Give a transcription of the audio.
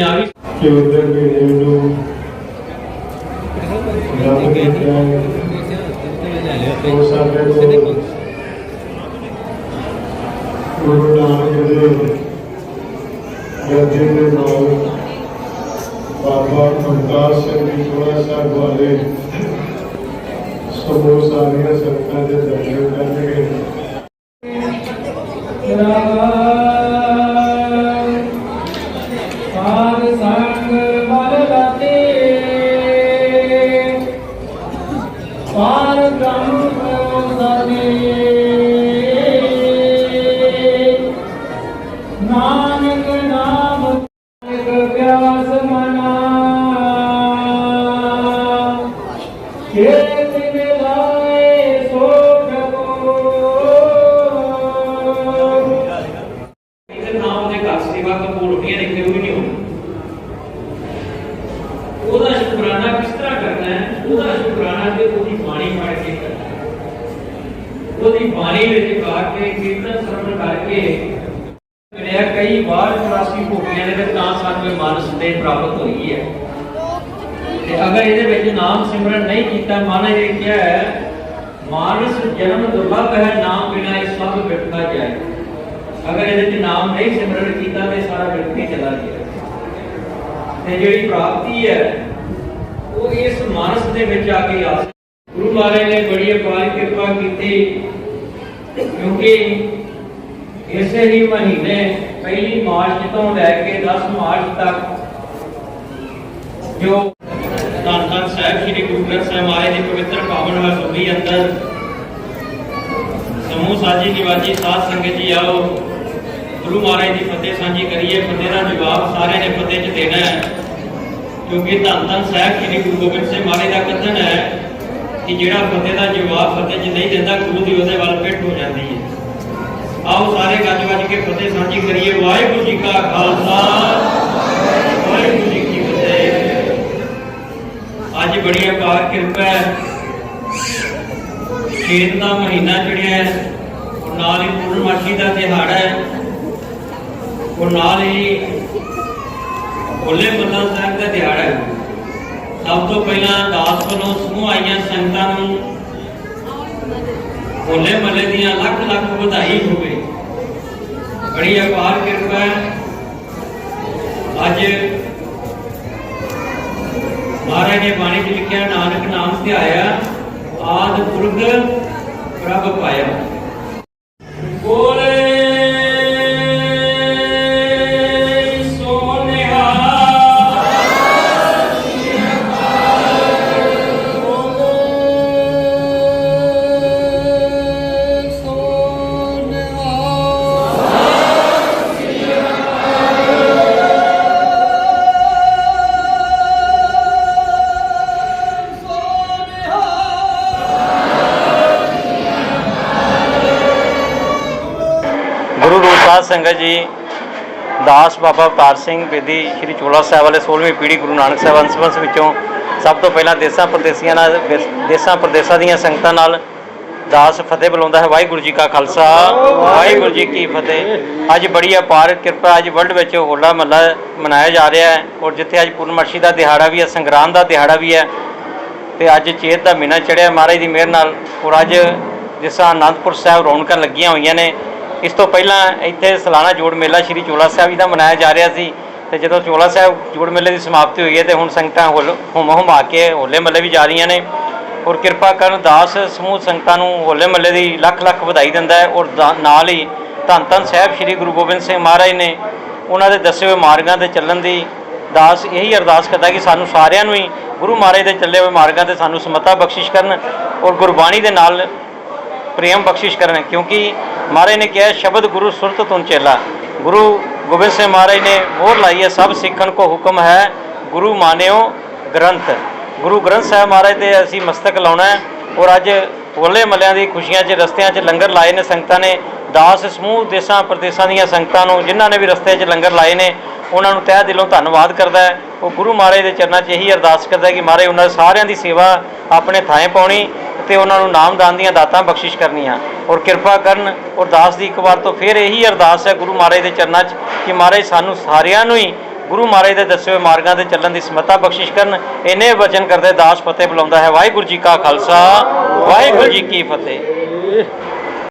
ਦੁਨਿਆਵੀ ਕਿ ਉਧਰ ਨੂੰ ਰੱਬ ਦੇ ਪਿਆਰ ਉਹ ਸਾਡੇ ਕੋਲ ਗੁਰੂ ਨਾਨਕ ਦੇ ਗੱਦੇ ਦੇ ਨਾਲ ਬਾਬਾ ਪ੍ਰਕਾਸ਼ ਸਿੰਘ ਜੀ ਥੋੜਾ ਸਾਹਿਬ ਵਾਲੇ ਸਮੂਹ ਸਾਰੀਆਂ ਸੰਗਤਾਂ ਦੇ ਦਰਸ਼ਨ ਕਰਨਗੇ ਨਾਨਕ ਨਾਮ ਨਾਨਕ ਪਿਆਸ ਮਨਾ। ਖੇਤ ਮਿਲਾਏ ਸੋ ਪ੍ਰਭੂ ਇਹਦੇ ਨਾਮ ਦੇ ਘਰ ਸੇਵਾ ਕਬੂਲ ਹੋਣੀ ਹੈ ਕਿਉਂ ਨਹੀਂ ਹੋਣੀ ਉਹਦਾ ਸ਼ੁਕਰਾਨਾ ਕਿਸ ਤਰ੍ਹਾਂ ਕਰਨਾ ਹੈ? ਉਹਦਾ ਸ਼ੁਕਰਾਨਾ ਤੇ ਉਹਦੀ ਬਾਣੀ ਪੜ੍ਹ ਕੇ ਕਰਨਾ ਉਹਦੀ ਬਾਣੀ ਵਿੱਚ ਗਾ ਕੇ ਕੀਰਤਨ ਸਰਵਣ ਕਰਕੇ ਮਿਲਿਆ ਕਈ ਵਾਰ 84 ਭੋਗਿਆਂ ਦੇ ਵਿੱਚ ਤਾਂ ਸਾਨੂੰ ਇਹ ਮਾਨਸ ਦੇ ਪ੍ਰਾਪਤ ਹੋਈ ਹੈ। ਤੇ ਅਗਰ ਇਹਦੇ ਵਿੱਚ ਨਾਮ ਸਿਮਰਨ ਨਹੀਂ ਕੀਤਾ ਮਹਾਰਾਜ ਨੇ ਕਿਹਾ ਹੈ, ਮਾਨਸ ਜਨਮ ਦੁਰਲਭ ਹੈ, ਨਾਮ ਬਿਨਾ ਇਹ ਸਭ ਵਿਟਣਾ ਜਾਏ। ਅਗਰ ਇਹਦੇ ਵਿੱਚ ਨਾਮ ਨਹੀਂ ਸਿਮਰਨ ਕੀਤਾ ਤੇ ਸਾਰਾ ਵਿਟ ਚਲਾ ਗਿਆ। ਤੇ ਜਿਹੜੀ ਪ੍ਰਾਪਤੀ ਹੈ, ਉਹ ਇਸ ਮਾਨਸ ਦੇ ਵਿੱਚ ਆ ਕੇ ਆ। ਗੁਰੂ ਮਹਾਰਾਜ ਨੇ ਬੜੀ ਅਪਾਰ ਕਿਰਪਾ ਕੀਤੀ, ਕਿਉਂਕਿ ਇਸੇ ਹੀ ਮਹੀਨੇ ਪਹਿਲੀ ਮਾਰਚ ਤੋਂ ਲੈ ਕੇ 10 ਮਾਰਚ ਤੱਕ ਜੋ ਧੰਨ ਧੰਨ ਸਾਹਿਬ ਸ੍ਰੀ ਗੁਰੂ ਗ੍ਰੰਥ ਸਾਹਿਬ ਮਹਾਰਾਜ ਦੀ ਪਵਿੱਤਰ ਪਾਵਨ ਹਜ਼ੂਰੀ ਅੰਦਰ ਸਮੂਹ ਸਾਜੀ ਨਿਵਾਜੀ ਸਾਧ ਸੰਗਤ ਜੀ ਆਓ, ਗੁਰੂ ਮਹਾਰਾਜ ਦੀ ਫਤਿਹ ਸਾਂਝੀ ਕਰੀਏ, ਫਤਿਹ ਦਾ ਜਵਾਬ ਸਾਰਿਆਂ ਨੇ ਫਤਿਹ ਚ ਦੇਣਾ ਹੈ। ਕਿਉਂਕਿ ਧੰਨ ਧੰਨ ਸਾਹਿਬ ਸ੍ਰੀ ਗੁਰੂ ਗੋਬਿੰਦ ਸਿੰਘ ਮਹਾਰਾਜ ਦਾ ਕਥਨ ਹੈ ਕਿ ਜਿਹੜਾ ਫਤਿਹ ਦਾ ਜਵਾਬ ਫਤਿਹ ਚ ਨਹੀਂ ਦਿੰਦਾ, ਗੁਰੂ ਦੀ ਉਹਦੇ ਵੱਲ ਪਿੱਠ ਹੋ ਜਾਂਦੀ ਹੈ। ਆਓ ਸਾਰੇ ਗੱਜ ਵੱਜ ਕੇ ਫਤਿਹ ਸਾਂਝੀ ਕਰੀਏ। ਵਾਹਿਗੁਰੂ ਜੀ ਕਾ ਖਾਲਸਾ। ਵਾਹਿਗੁਰੂ ਜੀ ਕੀ ਫਤਿਹ। ਅੱਜ ਬੜੀ ਅਪਾਰ ਕਿਰਪਾ ਹੈ। ਖੇਤ ਦਾ ਮਹੀਨਾ ਚੜਿਆ ਹੈ। ਨਾਲ ਹੀ ਪੂਰਨਮਾਸ਼ੀ ਦਾ ਦਿਹਾੜਾ ਹੈ। ਔਰ ਨਾਲ ਹੀ ਹੋਲੇ ਮਹੱਲਾ ਸਾਹਿਬ ਦਾ ਦਿਹਾੜਾ ਹੈ। ਸਭ ਤੋਂ ਪਹਿਲਾਂ ਦਾਸ ਵੱਲੋਂ ਸਮੂਹ ਆਈਆਂ ਸੰਗਤਾਂ ਨੂੰ ਹੋਲੇ ਮਹੱਲੇ ਦੀਆਂ ਲੱਖ ਲੱਖ ਵਧਾਈ ਹੋਵੇ। ਬੜੀ ਅਪਾਰ ਕਿਰਪਾ ਹੈ। ਅੱਜ ਮਹਾਰਾਜ ਨੇ ਬਾਣੀ ਚ ਲਿਖਿਆ, ਨਾਨਕ ਨਾਮ ਧਿਆਇਆ, ਆਦ ਪੁਰਖ ਪ੍ਰਭ ਪਾਇਆ। ਸਾਧ ਸੰਗਤ ਜੀ, ਦਾਸ ਬਾਬਾ ਅਵਤਾਰ ਸਿੰਘ ਬੇਦੀ ਸ੍ਰੀ ਚੋਲਾ ਸਾਹਿਬ ਵਾਲੇ 16ਵੀਂ ਪੀੜ੍ਹੀ ਗੁਰੂ ਨਾਨਕ ਸਾਹਿਬ ਅੰਸ਼ਵੰਸ ਵਿੱਚੋਂ ਸਭ ਤੋਂ ਪਹਿਲਾਂ ਦੇਸਾਂ ਪ੍ਰਦੇਸੀਆਂ ਨਾਲ, ਦੇਸਾਂ ਪ੍ਰਦੇਸਾਂ ਦੀਆਂ ਸੰਗਤਾਂ ਨਾਲ ਦਾਸ ਫਤਿਹ ਬੁਲਾਉਂਦਾ ਹੈ। ਵਾਹਿਗੁਰੂ ਜੀ ਕਾ ਖਾਲਸਾ, ਵਾਹਿਗੁਰੂ ਜੀ ਕੀ ਫਤਿਹ। ਅੱਜ ਬੜੀ ਅਪਾਰ ਕਿਰਪਾ, ਅੱਜ ਵਰਲਡ ਵਿੱਚ ਹੋਲਾ ਮਹੱਲਾ ਮਨਾਇਆ ਜਾ ਰਿਹਾ ਹੈ ਔਰ ਜਿੱਥੇ ਅੱਜ ਪੂਰਨਮਾਸ਼ੀ ਦਾ ਦਿਹਾੜਾ ਵੀ ਹੈ, ਸੰਗਰਾਂਦ ਦਾ ਦਿਹਾੜਾ ਵੀ ਹੈ ਤੇ ਅੱਜ ਚੇਤ ਦਾ ਮਹੀਨਾ ਚੜਿਆ ਮਹਾਰਾਜ ਦੀ ਮਿਹਰ ਨਾਲ ਔਰ ਅੱਜ ਜਿਸ ਤਰ੍ਹਾਂ ਅਨੰਦਪੁਰ ਸਾਹਿਬ ਰੌਣਕਾਂ ਲੱਗੀਆਂ ਹੋਈਆਂ ਨੇ ਇਸ ਤੋਂ ਪਹਿਲਾਂ ਇੱਥੇ ਸਾਲਾਨਾ ਜੋੜ ਮੇਲਾ ਸ਼੍ਰੀ ਚੋਲਾ ਸਾਹਿਬ ਜੀ ਦਾ ਮਨਾਇਆ ਜਾ ਰਿਹਾ ਸੀ ਤੇ ਜਦੋਂ ਚੋਲਾ ਸਾਹਿਬ ਜੋੜ ਮੇਲੇ ਦੀ ਸਮਾਪਤੀ ਹੋਈ ਹੈ ਤੇ ਹੁਣ ਸੰਗਤਾਂ ਹੁਲ ਹੁਮ ਹੁਮਾ ਕੇ ਹੋਲੇ ਮਹੱਲੇ ਵੀ ਜਾ ਰਹੀਆਂ ਨੇ ਔਰ ਕਿਰਪਾ ਕਰਨ ਦਾਸ ਸਮੂਹ ਸੰਗਤਾਂ ਨੂੰ ਹੋਲੇ ਮਹੱਲੇ ਦੀ ਲੱਖ ਲੱਖ ਵਧਾਈ ਦਿੰਦਾ ਹੈ ਔਰ ਦਾ- ਨਾਲ ਹੀ ਧੰਨ ਧੰਨ ਸਾਹਿਬ ਸ਼੍ਰੀ ਗੁਰੂ ਗੋਬਿੰਦ ਸਿੰਘ ਮਹਾਰਾਜ ਨੇ ਉਹਨਾਂ ਦੇ ਦੱਸੇ ਹੋਏ ਮਾਰਗਾਂ ਤੇ ਚੱਲਣ ਦੀ ਦਾਸ ਇਹੀ ਅਰਦਾਸ ਕਰਦਾ ਕਿ ਸਾਨੂੰ ਸਾਰਿਆਂ ਨੂੰ ਹੀ ਗੁਰੂ ਮਹਾਰਾਜ ਦੇ ਚੱਲੇ ਹੋਏ ਮਾਰਗਾਂ ਤੇ ਸਾਨੂੰ ਸਮਤਾ ਬਖਸ਼ਿਸ਼ ਕਰਨ ਔਰ ਗੁਰਬਾਣੀ ਦੇ ਨਾਲ ਪ੍ਰੇਮ ਬਖਸ਼ਿਸ਼ ਕਰਨ ਕਿਉਂਕਿ ਮਹਾਰਾਜ ਨੇ ਕਿਹਾ, ਸ਼ਬਦ ਗੁਰੂ ਸੁਰਤ ਤੁਨ ਚੇਲਾ। ਗੁਰੂ ਗੋਬਿੰਦ ਸਿੰਘ ਮਹਾਰਾਜ ਨੇ ਮੋਹਰ ਲਾਈ ਹੈ, ਸਭ ਸਿੱਖਣ ਕੋ ਹੁਕਮ ਹੈ, ਗੁਰੂ ਮਾਨਿਓ ਗ੍ਰੰਥ। ਗੁਰੂ ਗ੍ਰੰਥ ਸਾਹਿਬ ਮਹਾਰਾਜ ਤੇ ਅਸੀਂ ਮਸਤਕ ਲਾਉਣਾ ਹੈ, ਔਰ ਅੱਜ ਹੋਲੇ ਮੱਲਿਆਂ ਦੀ ਖੁਸ਼ੀਆਂ 'ਚ, ਰਸਤਿਆਂ 'ਚ ਲੰਗਰ ਲਾਏ ਨੇ ਸੰਗਤਾਂ ਨੇ। ਦਾਸ ਸਮੂਹ ਦੇਸਾਂ ਪ੍ਰਦੇਸਾਂ ਦੀਆਂ ਸੰਗਤਾਂ ਨੂੰ, ਜਿਨ੍ਹਾਂ ਨੇ ਵੀ ਰਸਤੇ 'ਚ ਲੰਗਰ ਲਾਏ ਨੇ, ਉਹਨਾਂ ਨੂੰ ਤਹਿ ਦਿਲੋਂ ਧੰਨਵਾਦ ਕਰਦਾ ਹੈ। ਉਹ ਗੁਰੂ ਮਹਾਰਾਜ ਦੇ ਚਰਨਾਂ 'ਚ ਇਹੀ ਅਰਦਾਸ ਕਰਦਾ ਕਿ ਮਹਾਰਾਜ, ਉਹਨਾਂ ਸਾਰਿਆਂ ਦੀ ਸੇਵਾ ਆਪਣੇ ਥਾਂ ਪਾਉਣੀ ਤੇ ਉਹਨਾਂ ਨੂੰ ਨਾਮਦਾਨ ਦੀਆਂ ਦਾਤਾਂ ਬਖਸ਼ਿਸ਼ ਕਰਨੀਆਂ। ਔਰ ਕਿਰਪਾ ਕਰਨ ਔਰ ਦਾਸ ਦੀ ਇੱਕ ਵਾਰ ਤੋਂ ਫਿਰ ਇਹੀ ਅਰਦਾਸ ਹੈ ਗੁਰੂ ਮਹਾਰਾਜ ਦੇ ਚਰਨਾਂ 'ਚ ਕਿ ਮਹਾਰਾਜ ਸਾਨੂੰ ਸਾਰਿਆਂ ਨੂੰ ਹੀ ਗੁਰੂ ਮਹਾਰਾਜ ਦੇ ਦੱਸੇ ਹੋਏ ਮਾਰਗਾਂ ਤੇ ਚੱਲਣ ਦੀ ਸਮਤਾ ਬਖਸ਼ਿਸ਼ ਕਰਨ। ਇਹਨੇ ਵਚਨ ਕਰਦੇ ਦਾਸ ਫਤਿਹ ਬੁਲਾਉਂਦਾ ਹੈ। ਵਾਹਿਗੁਰੂ ਜੀ ਕਾ ਖਾਲਸਾ, ਵਾਹਿਗੁਰੂ ਜੀ ਕੀ ਫਤਿਹ।